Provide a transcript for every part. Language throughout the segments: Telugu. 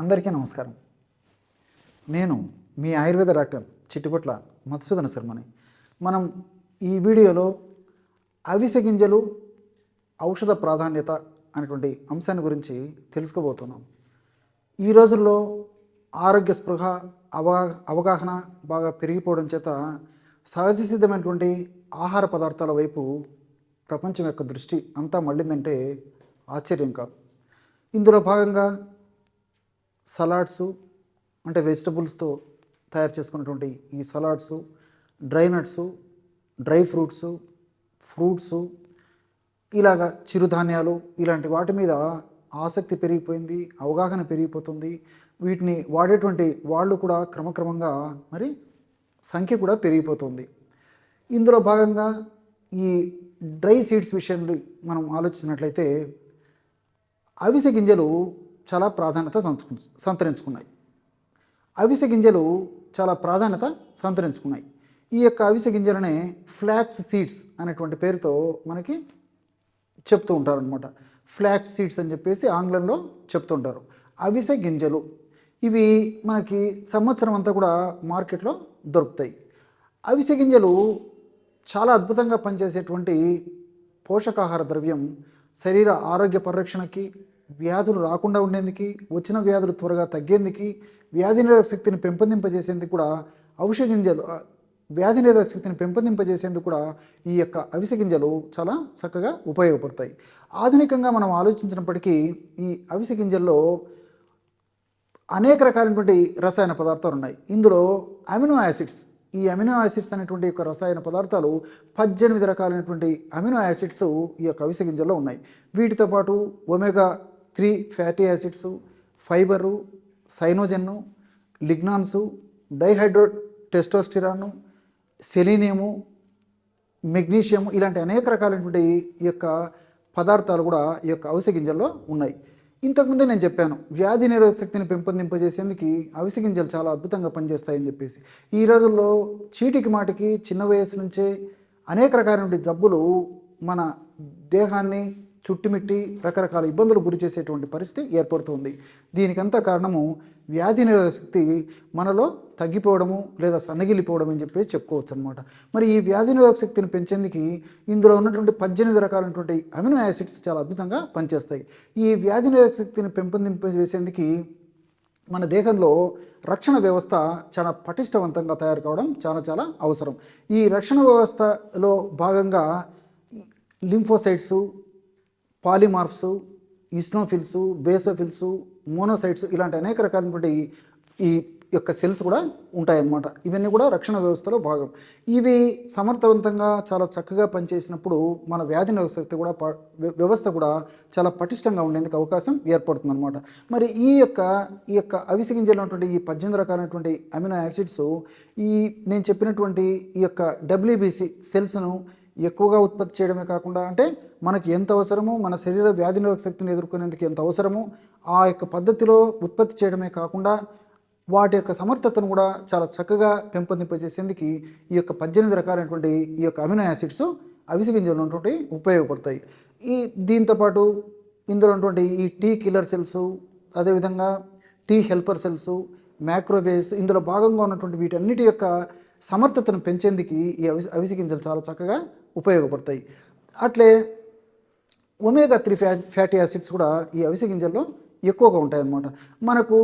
అందరికీ నమస్కారం. నేను మీ ఆయుర్వేద డాక్టర్ చిట్టుపట్ల మధుసూదన శర్మని. మనం ఈ వీడియోలో అవిసె గింజలు ఔషధ ప్రాధాన్యత అనేటువంటి అంశాన్ని గురించి తెలుసుకోబోతున్నాం. ఈ రోజుల్లో ఆరోగ్య స్పృహ అవగా అవగాహన బాగా పెరిగిపోవడం చేత సహజ సిద్ధమైనటువంటి ఆహార పదార్థాల వైపు ప్రపంచం యొక్క దృష్టి అంతా మళ్ళిందంటే ఆశ్చర్యం కాదు. ఇందులో భాగంగా సలాడ్స్ అంటే వెజిటబుల్స్తో తయారు చేసుకున్నటువంటి ఈ salads dry nuts dry fruits fruits ఇలాగా చిరుధాన్యాలు ఇలాంటి వాటి మీద ఆసక్తి పెరిగిపోయింది అవగాహన పెరిగిపోతుంది. వీటిని వాడేటువంటి వాళ్ళు కూడా క్రమక్రమంగా మరి సంఖ్య కూడా పెరిగిపోతుంది. ఇందులో భాగంగా ఈ డ్రై సీడ్స్ విషయంలో మనం ఆలోచించినట్లయితే అవిసె గింజలు చాలా ప్రాధాన్యత సంతు సంతరించుకున్నాయి. అవిసె గింజలు చాలా ప్రాధాన్యత సంతరించుకున్నాయి. ఈ యొక్క అవిసె గింజలనే ఫ్లాక్స్ సీడ్స్ అనేటువంటి పేరుతో మనకి చెప్తూ ఉంటారు అనమాట ఫ్లాక్స్ సీడ్స్ అని చెప్పేసి ఆంగ్లంలో చెప్తుంటారు అవిసె గింజలు ఇవి మనకి సంవత్సరం అంతా కూడా మార్కెట్లో దొరుకుతాయి. అవిసె గింజలు చాలా అద్భుతంగా పనిచేసేటువంటి పోషకాహార ద్రవ్యం శరీర ఆరోగ్య పరిరక్షణకి వ్యాధులు రాకుండా ఉండేందుకు వచ్చిన వ్యాధులు త్వరగా తగ్గేందుకు వ్యాధి నిరోధక శక్తిని పెంపొందింపజేసేందుకు కూడా అవిష గింజలు వ్యాధి నిరోధక శక్తిని పెంపొందింపజేసేందుకు కూడా ఈ యొక్క అవిసె గింజలు చాలా చక్కగా ఉపయోగపడతాయి. ఆధునికంగా మనం ఆలోచించినప్పటికీ ఈ అవిసె గింజల్లో అనేక రకాలైనటువంటి రసాయన పదార్థాలు ఉన్నాయి. ఇందులో అమినో యాసిడ్స్ ఈ అమినో యాసిడ్స్ అనేటువంటి యొక్క రసాయన పదార్థాలు పద్దెనిమిది రకాలైనటువంటి అమినో యాసిడ్స్ ఈ యొక్క అవిసె గింజల్లో ఉన్నాయి. వీటితో పాటు omega three fatty acids fibre సైనోజెన్ను lignans dihydrotestosterone selenium magnesium ఇలాంటి అనేక రకాలైనటువంటి ఈ యొక్క పదార్థాలు కూడా ఈ యొక్క అవిసె గింజల్లో ఉన్నాయి. ఇంతకుముందే నేను చెప్పాను వ్యాధి నిరోధక శక్తిని పెంపొందింపజేసేందుకు అవిసె గింజలు చాలా అద్భుతంగా పనిచేస్తాయని చెప్పేసి. ఈ రోజుల్లో చీటికి మాటికి చిన్న వయసు నుంచే అనేక రకాలైనటువంటి జబ్బులు మన దేహాన్ని చుట్టుమిట్టి రకరకాల ఇబ్బందులు గురి చేసేటువంటి పరిస్థితి ఏర్పడుతుంది. దీనికంతా కారణము వ్యాధి నిరోధక శక్తి మనలో తగ్గిపోవడము లేదా సన్నగిలిపోవడం అని చెప్పేసి చెప్పుకోవచ్చు అనమాట మరి ఈ వ్యాధి నిరోధక శక్తిని పెంచేందుకు ఇందులో ఉన్నటువంటి పద్దెనిమిది రకాలైనటువంటి అమినో యాసిడ్స్ చాలా అద్భుతంగా పనిచేస్తాయి. ఈ వ్యాధి నిరోధక శక్తిని పెంపొందింపజేసేందుకు మన దేహంలో రక్షణ వ్యవస్థ చాలా పటిష్టవంతంగా తయారు కావడం చాలా చాలా అవసరం. ఈ రక్షణ వ్యవస్థలో భాగంగా lymphocytes polymorphs eosinophils basophils monocytes ఇలాంటి అనేక రకాలైనటువంటి ఈ యొక్క సెల్స్ కూడా ఉంటాయన్నమాట. ఇవన్నీ కూడా రక్షణ వ్యవస్థలో భాగం. ఇవి సమర్థవంతంగా చాలా చక్కగా పనిచేసినప్పుడు మన వ్యాధి వ్యవస్థ కూడా ప- వ్యవస్థ కూడా చాలా పటిష్టంగా ఉండేందుకు అవకాశం ఏర్పడుతుంది అనమాట మరి ఈ యొక్క ఈ యొక్క అవిసె గింజలు ఈ పద్దెనిమిది రకాలైనటువంటి అమినో యాసిడ్స్ ఈ నేను చెప్పినటువంటి ఈ యొక్క డబ్ల్యూబీసీ సెల్స్ను ఎక్కువగా ఉత్పత్తి చేయడమే కాకుండా అంటే మనకి ఎంత అవసరమో మన శరీర వ్యాధి నిరోధక శక్తిని ఎదుర్కొనేందుకు ఎంత అవసరమో ఆ యొక్క పద్ధతిలో ఉత్పత్తి చేయడమే కాకుండా వాటి యొక్క సమర్థతను కూడా చాలా చక్కగా పెంపొందింపజేసేందుకు ఈ యొక్క పద్దెనిమిది రకాలైనటువంటి ఈ యొక్క అమినో యాసిడ్స్ అవిసె గింజలు ఉన్నటువంటి ఉపయోగపడతాయి. ఈ దీంతోపాటు ఇందులో ఉన్నటువంటి ఈ టీ కిల్లర్ సెల్స్ అదేవిధంగా టీ హెల్పర్ సెల్స్ మ్యాక్రోవేవ్స్ ఇందులో భాగంగా ఉన్నటువంటి వీటన్నిటి యొక్క సమర్థతను పెంచేందుకు ఈ అవిసి అవిసె గింజలు చాలా చక్కగా ఉపయోగపడతాయి. అట్లే ఒమేగా త్రీ ఫ్యా ఫ్యాటీ యాసిడ్స్ కూడా ఈ అవిసె గింజల్లో ఎక్కువగా ఉంటాయన్నమాట. మనకు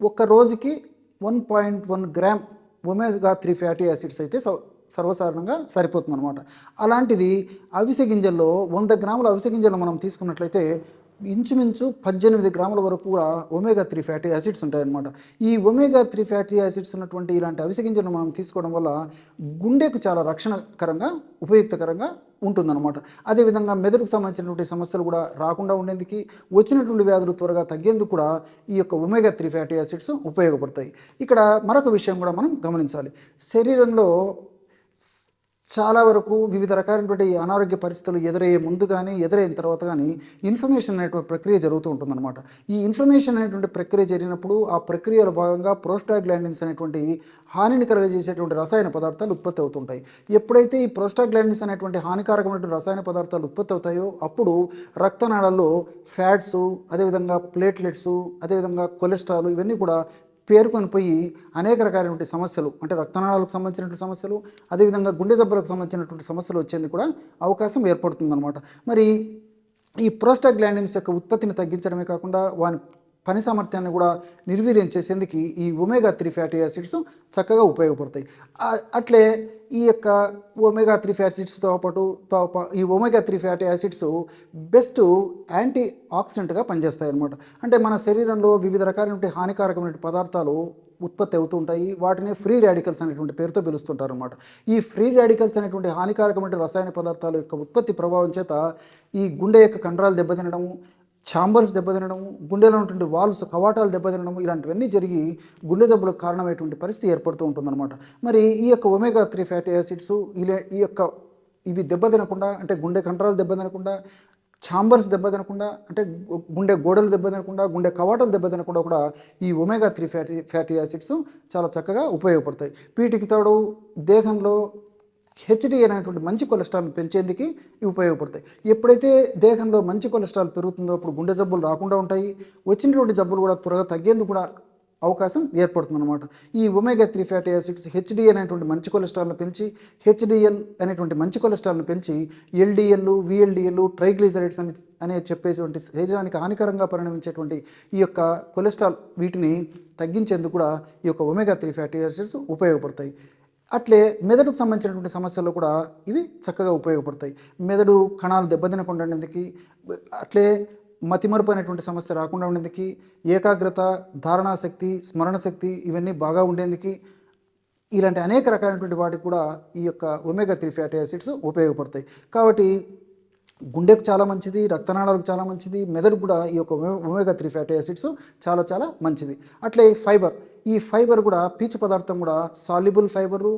ఒక్క రోజుకి one point one gram omega three fatty acids అయితే స- సర్వసాధారణంగా సరిపోతుంది అనమాట అలాంటిది అవిసె గింజల్లో వంద గ్రాముల అవిసె గింజలు మనం తీసుకున్నట్లయితే ఇంచుమించు పద్దెనిమిది గ్రాముల వరకు కూడా ఒమేగా త్రీ ఫ్యాటీ యాసిడ్స్ ఉంటాయన్నమాట. ఈ ఒమేగా త్రీ ఫ్యాటీ యాసిడ్స్ ఉన్నటువంటి ఇలాంటి అవిసె గింజలను మనం తీసుకోవడం వల్ల గుండెకు చాలా రక్షణకరంగా ఉపయుక్తకరంగా ఉంటుందన్నమాట. అదేవిధంగా మెదడుకు సంబంధించినటువంటి సమస్యలు కూడా రాకుండా ఉండేందుకు వచ్చినటువంటి వ్యాధులు త్వరగా తగ్గేందుకు కూడా ఈ యొక్క ఒమేగా త్రీ ఫ్యాటీ యాసిడ్స్ ఉపయోగపడతాయి. ఇక్కడ మరొక విషయం కూడా మనం గమనించాలి. శరీరంలో చాలా వరకు వివిధ రకాలైనటువంటి అనారోగ్య పరిస్థితులు ఎదురయ్యే ముందు కానీ ఎదురైన తర్వాత కానీ ఇన్ఫర్మేషన్ అనేటువంటి ప్రక్రియ జరుగుతూ ఉంటుందన్నమాట. ఈ ఇన్ఫర్మేషన్ అనేటువంటి ప్రక్రియ జరిగినప్పుడు ఆ ప్రక్రియలో భాగంగా ప్రోస్టాగ్లాండిన్స్ అనేటువంటి హానిని కలగజేసేటువంటి రసాయన పదార్థాలు ఉత్పత్తి అవుతుంటాయి. ఎప్పుడైతే ఈ ప్రోస్టాగ్లాండిన్స్ అనేటువంటి హానికారకమైనటువంటి రసాయన పదార్థాలు ఉత్పత్తి అవుతాయో అప్పుడు రక్తనాళాల్లో ఫ్యాట్స్ అదేవిధంగా ప్లేట్లెట్స్ అదేవిధంగా కొలెస్ట్రాల్ ఇవన్నీ కూడా పేరుకొని పోయి అనేక రకాలైనటువంటి సమస్యలు అంటే రక్తనాళాలకు సంబంధించినటువంటి సమస్యలు అదేవిధంగా గుండె జబ్బులకు సంబంధించినటువంటి సమస్యలు వచ్చేందుకు కూడా అవకాశం ఏర్పడుతుందన్నమాట. మరి ఈ ప్రోస్టాగ్లాండిన్స్ యొక్క ఉత్పత్తిని తగ్గించడమే కాకుండా వాని పని సామర్థ్యాన్ని కూడా నిర్వీర్యం చేసేందుకు ఈ ఒమేగా త్రీ ఫ్యాటీ యాసిడ్స్ చక్కగా ఉపయోగపడతాయి. అట్లే ఈ యొక్క ఒమేగా త్రీ ఫ్యాటీ యాసిడ్స్తో పాటు తో ఈ omega three fatty acids best anti ఆక్సిడెంట్గా పనిచేస్తాయి అనమాట అంటే మన శరీరంలో వివిధ రకాలైన హానికారకమైన పదార్థాలు ఉత్పత్తి అవుతూ ఉంటాయి. వాటిని ఫ్రీ రాడికల్స్ అనేటువంటి పేరుతో పిలుస్తుంటారు అనమాట ఈ ఫ్రీ రాడికల్స్ అనేటువంటి హానికారకమైన రసాయన పదార్థాల యొక్క ఉత్పత్తి ప్రభావం చేత ఈ గుండె యొక్క కండరాలు దెబ్బతినడము ఛాంబర్స్ దెబ్బతినడము గుండెలో ఉన్నటువంటి వాల్స్ కవాటాలు దెబ్బతినడం ఇలాంటివన్నీ జరిగి గుండె జబ్బులకు కారణమైనటువంటి పరిస్థితి ఏర్పడుతూ ఉంటుందన్నమాట. మరి ఈ యొక్క ఒమేగా త్రీ ఫ్యాటీ యాసిడ్స్ ఇలా ఈ యొక్క ఇవి దెబ్బతినకుండా అంటే గుండె కండరాలు దెబ్బతినకుండా ఛాంబర్స్ దెబ్బతినకుండా అంటే గుండె గోడలు దెబ్బతినకుండా గుండె కవాటాలు దెబ్బతినకుండా కూడా ఈ omega three fatty fatty acids చాలా చక్కగా ఉపయోగపడతాయి. వీటికి తోడు దేహంలో హెచ్డి అనేటువంటి మంచి కొలెస్ట్రాల్ పెంచేందుకు ఇవి ఉపయోగపడతాయి. ఎప్పుడైతే దేహంలో మంచి కొలెస్ట్రాల్ పెరుగుతుందో అప్పుడు గుండె జబ్బులు రాకుండా ఉంటాయి. వచ్చినటువంటి జబ్బులు కూడా త్వరగా తగ్గేందుకు కూడా అవకాశం ఏర్పడుతుందన్నమాట. ఈ omega three fatty acids HD అనేటువంటి మంచి కొలెస్ట్రాల్ను పెంచి హెచ్డిఎల్ అనేటువంటి మంచి కొలెస్ట్రాల్ను పెంచి ఎల్డిఎల్ విఎల్డిఎల్ ట్రైగ్లిజరైడ్స్ అని అనే చెప్పేటువంటి శరీరానికి హానికరంగా పరిణమించేటువంటి ఈ యొక్క కొలెస్ట్రాల్ వీటిని తగ్గించేందుకు కూడా ఈ యొక్క ఒమేగా త్రీ ఫ్యాటీ యాసిడ్స్ ఉపయోగపడతాయి. అట్లే మెదడుకు సంబంధించినటువంటి సమస్యలు కూడా ఇవి చక్కగా ఉపయోగపడతాయి. మెదడు కణాలు దెబ్బతినకుండా ఉండేందుకు అట్లే మతిమరుపు అనేటువంటి సమస్య రాకుండా ఉండేందుకు ఏకాగ్రత ధారణా శక్తి స్మరణ శక్తి ఇవన్నీ బాగా ఉండేందుకు ఇలాంటి అనేక రకాలైనటువంటి వాటికి కూడా ఈ యొక్క ఒమేగా త్రీ ఫ్యాటీ యాసిడ్స్ ఉపయోగపడతాయి. కాబట్టి గుండెకు చాలా మంచిది రక్తనాళాలకు చాలా మంచిది మెదడు కూడా ఈ యొక్క ఒమేగా త్రీ ఫ్యాటీ యాసిడ్స్ చాలా చాలా మంచిది. అట్లే ఫైబర్ ఈ ఫైబర్ కూడా పీచు పదార్థం కూడా సాల్యుబుల్ ఫైబరు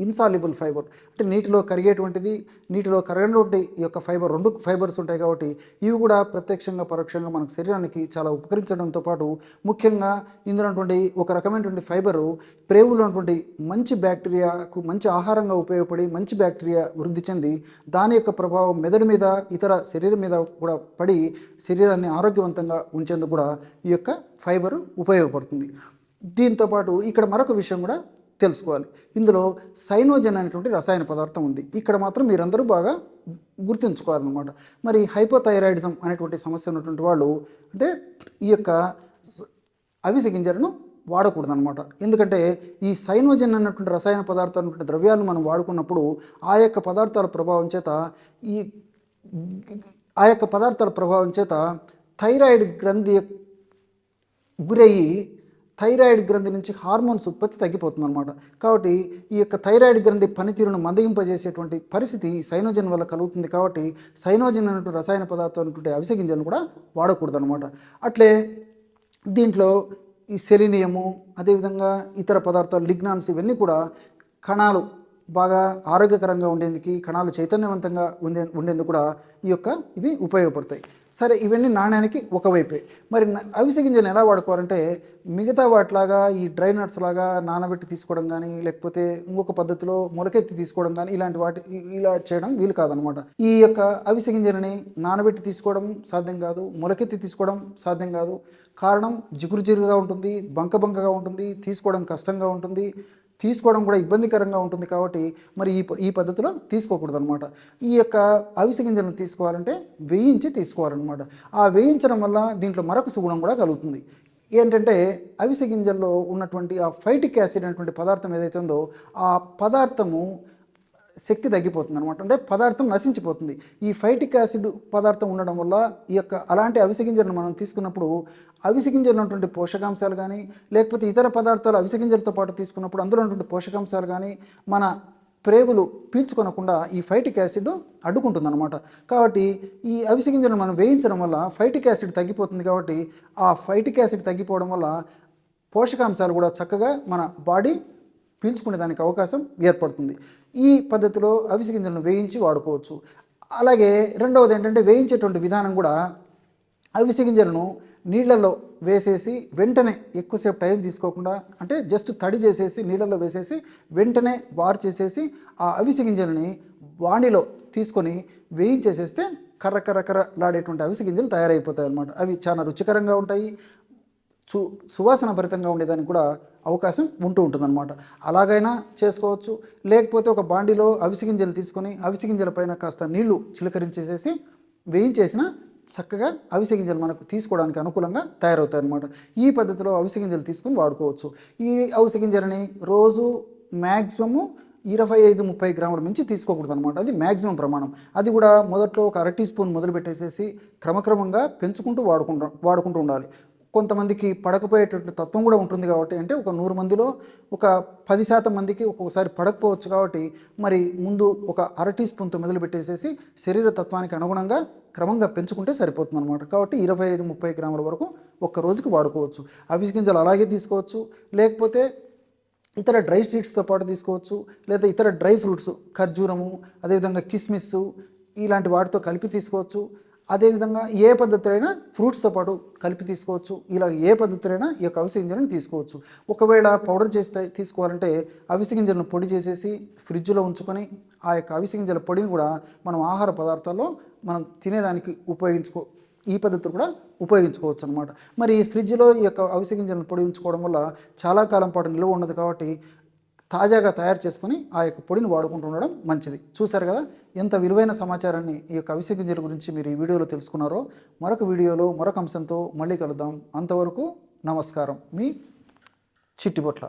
ఇన్సాల్యుబుల్ ఫైబర్ అంటే నీటిలో కరిగేటువంటిది నీటిలో కరగనటువంటి ఈ యొక్క ఫైబర్ రెండు ఫైబర్స్ ఉంటాయి కాబట్టి ఇవి కూడా ప్రత్యక్షంగా పరోక్షంగా మనకు శరీరానికి చాలా ఉపకరించడంతో పాటు ముఖ్యంగా ఇందులో ఉన్నటువంటి ఒక రకమైనటువంటి ఫైబరు ప్రేవులో ఉన్నటువంటి మంచి బ్యాక్టీరియాకు మంచి ఆహారంగా ఉపయోగపడి మంచి బ్యాక్టీరియా వృద్ధి చెంది దాని యొక్క ప్రభావం మెదడు మీద ఇతర శరీరం మీద కూడా పడి శరీరాన్ని ఆరోగ్యవంతంగా ఉంచేందుకు కూడా ఈ యొక్క ఫైబర్ ఉపయోగపడుతుంది. దీంతో పాటు ఇక్కడ మరొక విషయం కూడా తెలుసుకోవాలి. ఇందులో సైనోజన్ అనేటువంటి రసాయన పదార్థం ఉంది. ఇక్కడ మాత్రం మీరందరూ బాగా గుర్తుంచుకోవాలన్నమాట. మరి హైపోథైరాయిడిజం అనేటువంటి సమస్య ఉన్నటువంటి వాళ్ళు అంటే ఈ యొక్క అవిసె గింజలను వాడకూడదన్నమాట. ఎందుకంటే ఈ సైనోజన్ అన్నటువంటి రసాయన పదార్థాలు అన్నటువంటి ద్రవ్యాలను మనం వాడుకున్నప్పుడు ఆ యొక్క పదార్థాల ప్రభావం చేత ఈ ఆ యొక్క పదార్థాల ప్రభావం చేత థైరాయిడ్ గ్రంథి గురయ్యి థైరాయిడ్ గ్రంథి నుంచి హార్మోన్స్ ఉత్పత్తి తగ్గిపోతుంది అనమాట కాబట్టి ఈ యొక్క థైరాయిడ్ గ్రంథి పనితీరును మందగింపజేసేటువంటి పరిస్థితి సైనోజన్ వల్ల కలుగుతుంది కాబట్టి సైనోజన్ అనేటువంటి రసాయన పదార్థం అనేటువంటి అవిసె గింజలను కూడా వాడకూడదు అనమాట అట్లే దీంట్లో ఈ సెలీనియము అదేవిధంగా ఇతర పదార్థాలు లిగ్నాన్స్ ఇవన్నీ కూడా కణాలు బాగా ఆరోగ్యకరంగా ఉండేందుకు కణాలు చైతన్యవంతంగా ఉండే ఉండేందుకు కూడా ఈ యొక్క ఇవి ఉపయోగపడతాయి. సరే ఇవన్నీ నాణ్యానికి ఒకవైపే మరి అవిసె గింజలను ఎలా వాడుకోవాలంటే మిగతా వాటిలాగా ఈ డ్రై నట్స్ లాగా నానబెట్టి తీసుకోవడం కానీ లేకపోతే ఇంకొక పద్ధతిలో మొలకెత్తి తీసుకోవడం కానీ ఇలాంటి వాటి ఇలా చేయడం వీలు కాదనమాట. ఈ యొక్క అవిసె గింజలని నానబెట్టి తీసుకోవడం సాధ్యం కాదు మొలకెత్తి తీసుకోవడం సాధ్యం కాదు. కారణం జిగురు జిగురుగా ఉంటుంది బంక బంకగా ఉంటుంది తీసుకోవడం కష్టంగా ఉంటుంది. తీసుకోవడం కూడా ఇబ్బందికరంగా ఉంటుంది కాబట్టి మరి ఈ ఈ పద్ధతిలో తీసుకోకూడదు అనమాట ఈ యొక్క అవిసె గింజలను తీసుకోవాలంటే వేయించి తీసుకోవాలన్నమాట. ఆ వేయించడం వల్ల దీంట్లో మరొక సుగుణం కూడా కలుగుతుంది. ఏంటంటే అవిసె గింజల్లో ఉన్నటువంటి ఆ ఫైటిక్ యాసిడ్ అనేటువంటి పదార్థం ఏదైతే ఉందో ఆ పదార్థము శక్తి తగ్గిపోతుంది అనమాట అంటే పదార్థం నశించిపోతుంది. ఈ ఫైటిక్ యాసిడ్ పదార్థం ఉండడం వల్ల ఈ యొక్క అలాంటి అవిసగింజలను మనం తీసుకున్నప్పుడు అవిసె గింజలు ఉన్నటువంటి పోషకాంశాలు కానీ లేకపోతే ఇతర పదార్థాలు అవిసగింజలతో పాటు తీసుకున్నప్పుడు అందులో ఉన్నటువంటి పోషకాంశాలు కానీ మన ప్రేగులు పీల్చుకొనకుండా ఈ ఫైటిక్ యాసిడ్ అడ్డుకుంటుంది అనమాట కాబట్టి ఈ అవిసె గింజలను మనం వేయించడం వల్ల ఫైటిక్ యాసిడ్ తగ్గిపోతుంది కాబట్టి ఆ ఫైటిక్ యాసిడ్ తగ్గిపోవడం వల్ల పోషకాంశాలు కూడా చక్కగా మన బాడీ పీల్చుకునే దానికి అవకాశం ఏర్పడుతుంది. ఈ పద్ధతిలో అవిసె గింజలను వేయించి వాడుకోవచ్చు. అలాగే రెండవది ఏంటంటే వేయించేటువంటి విధానం కూడా అవిసె గింజలను నీళ్ళలో వేసేసి వెంటనే ఎక్కువసేపు టైం తీసుకోకుండా అంటే జస్ట్ తడి చేసేసి నీళ్ళలో వేసేసి వెంటనే వారు చేసేసి ఆ అవిసె గింజలని వాణిలో తీసుకొని వేయించేసేస్తే కర్ర కర్ర కర్రలాడేటువంటి అవిసె గింజలు తయారైపోతాయి అన్నమాట అవి చాలా రుచికరంగా ఉంటాయి. సు సువాసన భరితంగా ఉండేదానికి కూడా అవకాశం ఉంటూ ఉంటుందన్నమాట. అలాగైనా చేసుకోవచ్చు. లేకపోతే ఒక బాండిలో అవిసి గింజలు తీసుకొని అవిసి గింజల పైన కాస్త నీళ్ళు చిలకరించేసేసి వేయించేసిన చక్కగా అవిసె గింజలు మనకు తీసుకోవడానికి అనుకూలంగా తయారవుతాయి అన్నమాట ఈ పద్ధతిలో అవిసె గింజలు తీసుకొని వాడుకోవచ్చు. ఈ అవిసె గింజలని రోజు మ్యాక్సిమము ఇరవై ఐదు ముప్పై గ్రాముల మించి తీసుకోకూడదు అనమాట అది మ్యాక్సిమం ప్రమాణం. అది కూడా మొదట్లో ఒక అర టీ స్పూన్ మొదలు పెట్టేసేసి క్రమక్రమంగా పెంచుకుంటూ వాడుకుంటూ వాడుకుంటూ ఉండాలి. కొంతమందికి పడకపోయేటటువంటి తత్వం కూడా ఉంటుంది కాబట్టి అంటే ఒక నూరు మందిలో ఒక పది శాతం మందికి ఒక్కొక్కసారి పడకపోవచ్చు కాబట్టి మరి ముందు ఒక అర టీ స్పూన్తో మొదలు పెట్టేసేసి శరీర తత్వానికి అనుగుణంగా క్రమంగా పెంచుకుంటే సరిపోతుంది అనమాట కాబట్టి ఇరవై ఐదు ముప్పై గ్రాముల వరకు ఒక్క రోజుకి వాడుకోవచ్చు. అవిసె గింజలు అలాగే తీసుకోవచ్చు. లేకపోతే ఇతర డ్రై సీడ్స్తో పాటు తీసుకోవచ్చు. లేదా ఇతర డ్రై ఫ్రూట్స్ ఖర్జూరము అదేవిధంగా కిస్మిస్ ఇలాంటి వాటితో కలిపి తీసుకోవచ్చు. అదేవిధంగా ఏ పద్ధతిలో ఫ్రూట్స్తో పాటు కలిపి తీసుకోవచ్చు. ఇలా ఏ పద్ధతిలో ఈ యొక్క అవిసె గింజలను తీసుకోవచ్చు. ఒకవేళ పౌడర్ చేస్తే తీసుకోవాలంటే అవిసె గింజలను పొడి చేసేసి ఫ్రిడ్జ్లో ఉంచుకొని ఆ యొక్క అవిసె గింజల పొడిని కూడా మనం ఆహార పదార్థాల్లో మనం తినేదానికి ఉపయోగించుకో ఈ పద్ధతి కూడా ఉపయోగించుకోవచ్చు అనమాట మరి ఫ్రిడ్జ్లో ఈ యొక్క అవిసె గింజలను పొడి ఉంచుకోవడం వల్ల చాలా కాలం పాటు నిల్వ ఉండదు కాబట్టి తాజాగా తయారు చేసుకొని ఆ యొక్క పొడిని వాడుకుంటూ ఉండడం మంచిది. చూశారు కదా? ఎంత విలువైన సమాచారాన్ని ఈ యొక్క అవిసె గింజల గురించి మీరు ఈ వీడియోలో తెలుసుకున్నారో మరొక వీడియోలో మరొక అంశంతో మళ్ళీ కలుద్దాం. అంతవరకు నమస్కారం. మీ చిట్టిబొట్ల.